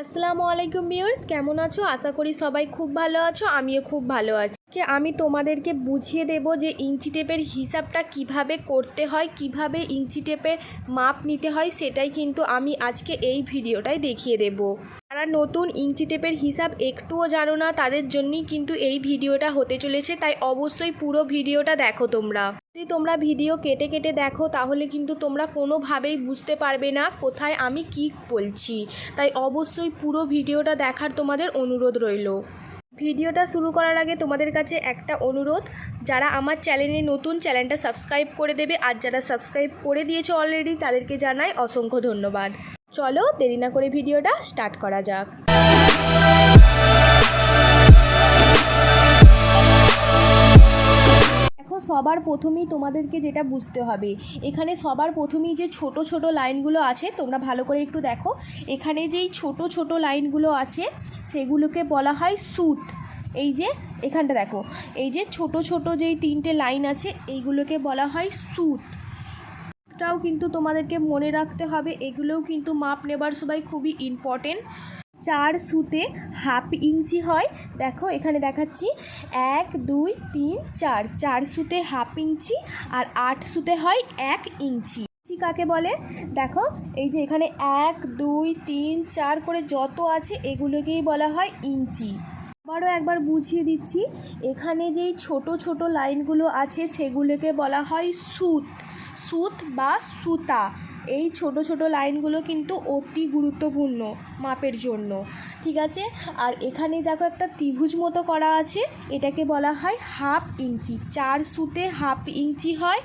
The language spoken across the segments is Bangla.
আসসালামু আলাইকুম ভিউয়ার্স, কেমন আছো? আশা করি সবাই খুব ভালো আছো, আমিও খুব ভালো আছি। কে আমি তোমাদেরকে বুঝিয়ে দেব যে ইঞ্চি টেপের হিসাবটা কীভাবে করতে হয়, কীভাবে ইঞ্চি টেপের মাপ নিতে হয়, সেটাই কিন্তু আমি আজকে এই ভিডিওটায় দেখিয়ে দেব। যারা নতুন ইঞ্চি টেপের হিসাব একটুও জানো না, তাদের জন্যই কিন্তু এই ভিডিওটা হতে চলেছে। তাই অবশ্যই পুরো ভিডিওটা দেখো তোমরা। যদি তোমরা ভিডিও কেটে কেটে দেখো, তাহলে কিন্তু তোমরা কোনোভাবেই বুঝতে পারবে না কোথায় আমি কি বলছি। তাই অবশ্যই পুরো ভিডিওটা দেখার তোমাদের অনুরোধ রইল। ভিডিওটা শুরু করার আগে তোমাদের কাছে একটা অনুরোধ, যারা আমার চ্যানেলে নতুন চ্যানেলটা সাবস্ক্রাইব করে দেবে, আর যারা সাবস্ক্রাইব করে দিয়েছ অলরেডি তাদেরকে জানাই অসংখ্য ধন্যবাদ। চলো দেরি না করে ভিডিওটা স্টার্ট করা যাক। সবার প্রথমেই তোমাদেরকে যেটা বুঝতে হবে, এখানে সবার প্রথমেই যে ছোট ছোট লাইনগুলো আছে, তোমরা ভালো করে একটু দেখো। এখানে যেই ছোট ছোট লাইনগুলো আছে, সেগুলোকে বলা হয় সুত। এই যে, এখানটা দেখো। এই যে ছোট ছোট যেই তিনটে লাইন আছে, এইগুলোকে বলা হয় সুত। টাও কিন্তু তোমাদেরকে মনে রাখতে হবে। এগুলোও কিন্তু মাপ নেবার সবাই খুবই ইম্পর্টেন্ট চার সুতে হাফ ইঞ্চি হয়। দেখো, এখানে দেখাচ্ছি। এক, দুই, তিন, চার। চার সুতে হাফ ইঞ্চি আর আট সুতে হয় এক ইঞ্চি। ইঞ্চি কাকে বলে? দেখো, এই যে এখানে এক, দুই, তিন, চার করে যত আছে এগুলোকেই বলা হয় ইঞ্চি। আবারও একবার বুঝিয়ে দিচ্ছি। এখানে যেই ছোট ছোট লাইনগুলো আছে, সেগুলোকে বলা হয় সুত। সুত বা সুতা। এই ছোট ছোট লাইনগুলো কিন্তু অতি গুরুত্বপূর্ণ মাপের জন্য। ঠিক আছে? আর এখানে দেখো একটা ত্রিভুজ মতো করা আছে। এটাকে বলা হয় হাফ ইঞ্চি। চার সুতে হাফ ইঞ্চি হয়,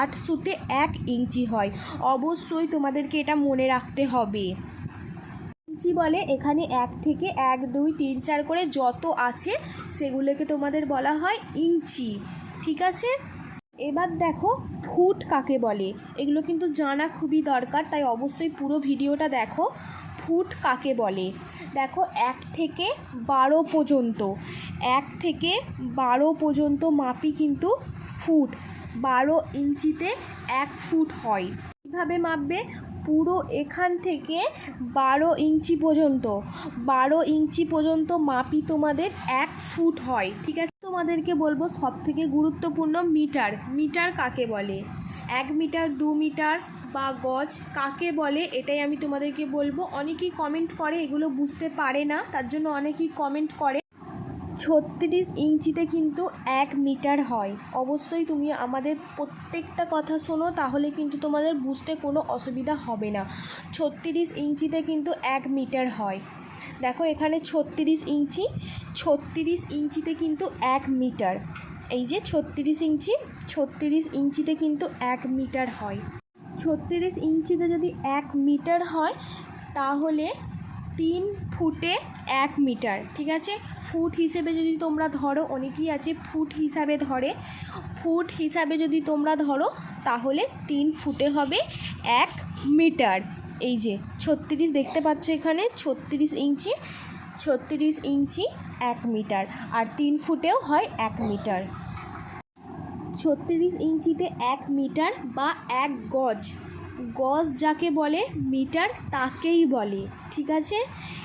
আট সুতে এক ইঞ্চি হয়। অবশ্যই তোমাদেরকে এটা মনে রাখতে হবে। ইঞ্চি বলে এখানে এক থেকে এক, দুই, তিন, চার করে যত আছে সেগুলোকে তোমাদের বলা হয় ইঞ্চি, ঠিক আছে? এবার দেখো ফুট কাকে বলে। এগুলো কিন্তু জানা খুবই দরকার, তাই অবশ্যই পুরো ভিডিওটা দেখো ফুট কাকে বলে। দেখো এক থেকে বারো পর্যন্ত, এক থেকে বারো পর্যন্ত মাপি কিন্তু ফুট। বারো ইঞ্চিতে এক ফুট হয়। কীভাবে মাপবে? পুরো এখান থেকে বারো ইঞ্চি পর্যন্ত, বারো ইঞ্চি পর্যন্ত মাপি তোমাদের এক ফুট হয়, ঠিক আছে? তোমাদেরকে বলব সব থেকে গুরুত্বপূর্ণ মিটার। মিটার কাকে বলে? এক মিটার, দু মিটার বা গজ কাকে বলে? এটাই আমি তোমাদেরকে বলব। অনেকেই কমেন্ট করে, এগুলো বুঝতে পারে না, তার জন্য অনেকেই কমেন্ট করে। ছত্রিশ ইঞ্চিতে কিন্তু এক মিটার হয়। অবশ্যই তুমি আমাদের প্রত্যেকটা কথা শোনো, তাহলে কিন্তু তোমাদের বুঝতে কোনো অসুবিধা হবে না। ছত্রিশ ইঞ্চিতে কিন্তু এক মিটার হয়। দেখো এখানে ছত্রিশ ইঞ্চি, ছত্রিশ ইঞ্চিতে কিন্তু এক মিটার। এই যে ছত্রিশ ইঞ্চি, ছত্রিশ ইঞ্চিতে কিন্তু এক মিটার হয়। ছত্রিশ ইঞ্চিতে যদি এক মিটার হয়, তাহলে তিন ফুটে এক মিটার, ঠিক আছে? ফুট হিসেবে যদি তোমরা ধরো, অনেকেই আছে ফুট হিসাবে ধরে। ফুট হিসাবে যদি তোমরা ধরো, তাহলে তিন ফুটে হবে এক মিটার। এই যে, ছত্রিশ দেখতে পাচ্ছ এখানে, ছত্রিশ ইঞ্চি ছত্রিশ ইঞ্চি এক মিটার, আর তিন ফুটেও হয় এক মিটার। ছত্রিশ ইঞ্চিতে এক মিটার বা এক গজ। গজ যাকে বলে, মিটার তাকেই বলে, ঠিক আছে?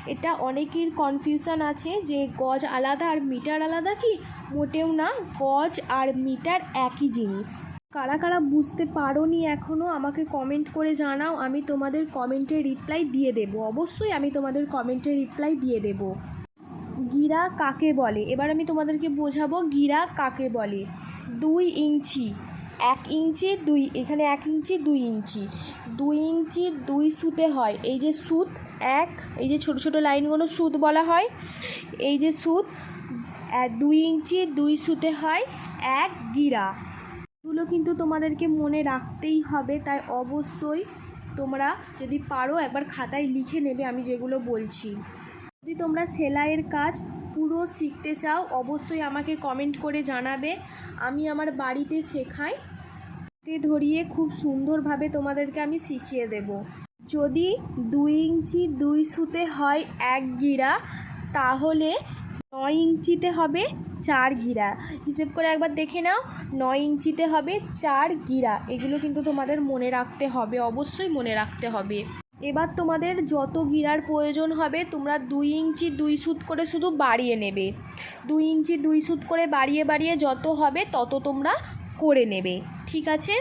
এটা অনেকের কনফিউশন আছে যে গজ আলাদা আর মিটার আলাদা কি? মোটেও না, গজ আর মিটার একই জিনিস। কারা কারা বুঝতে পারো নি এখনও আমাকে কমেন্ট করে জানাও, আমি তোমাদের কমেন্টে রিপ্লাই দিয়ে দেবো। অবশ্যই আমি তোমাদের কমেন্টে রিপ্লাই দিয়ে দেবো। গিরা কাকে বলে? এবার আমি তোমাদেরকে বোঝাবো গিরা কাকে বলে। দুই ইঞ্চি। এক ইঞ্চি, দুই, এখানে এক ইঞ্চি, দুই ইঞ্চি। দুই ইঞ্চি, দুই সুতে হয়। এই যে সুত, এক, এই যে ছোট ছোট লাইনগুলো সুত বলা হয়, এই যে সুত দুই ইঞ্চি, দুই সুতে হয়, এক গিরা। এগুলো কিন্তু তোমাদেরকে মনে রাখতেই হবে, তাই অবশ্যই তোমরা যদি পারো একবার খাতায় লিখে নেবে, আমি যেগুলো বলছি। যদি তোমরা সেলাইয়ের কাজ পুরো শিখতে চাও, অবশ্যই আমাকে কমেন্ট করে জানাবে। আমি আমার বাড়িতে শেখাই। ধরিয়ে খুব সুন্দরভাবে তোমাদেরকে আমি শিখিয়ে দেব। যদি দুই ইঞ্চি দুই সুতে হয় এক গিরা, তাহলে নয় ইঞ্চিতে হবে চার গিরা। হিসেব করে একবার দেখে নাও, নয় ইঞ্চিতে হবে চার গিরা। এগুলো কিন্তু তোমাদের মনে রাখতে হবে, অবশ্যই মনে রাখতে হবে। এবার তোমাদের যত গিরার প্রয়োজন হবে, তোমরা দুই ইঞ্চি দুই সুত করে শুধু বাড়িয়ে নেবে। দুই ইঞ্চি দুই সুত করে বাড়িয়ে বাড়িয়ে যত হবে, তত তোমরা করে নেবে। ঠিক আছে?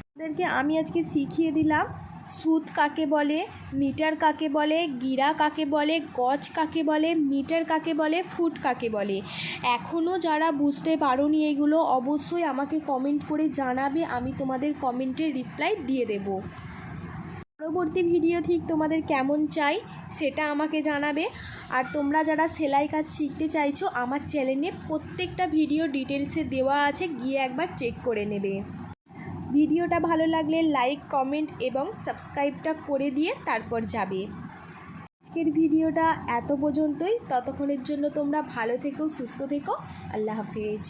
তোমাদেরকে আমি আজকে শিখিয়ে দিলাম, সুত কাকে বলে, মিটার কাকে বলে, গিরা কাকে বলে, গজ কাকে বলে, মিটার কাকে বলে, ফুট কাকে বলে। এখনও যারা বুঝতে পারোনি এগুলো, অবশ্যই আমাকে কমেন্ট করে জানাবে, আমি তোমাদের কমেন্টের রিপ্লাই দিয়ে দেবো। পরবর্তী ভিডিও ঠিক তোমাদের কেমন চাই সেটা আমাকে জানাবে। আর তোমরা যারা সেলাই কাজ শিখতে চাইছো, আমার চ্যানেলে প্রত্যেকটা ভিডিও ডিটেলসে দেওয়া আছে, গিয়ে একবার চেক করে নেবে। ভিডিওটা ভালো লাগলে লাইক কমেন্ট এবং সাবস্ক্রাইবটা করে দিয়ে তারপর যাবে। আজকের ভিডিওটা এত পর্যন্তই। ততক্ষণের জন্য তোমরা ভালো থেকো, সুস্থ থেকো। আল্লাহ হাফিজ।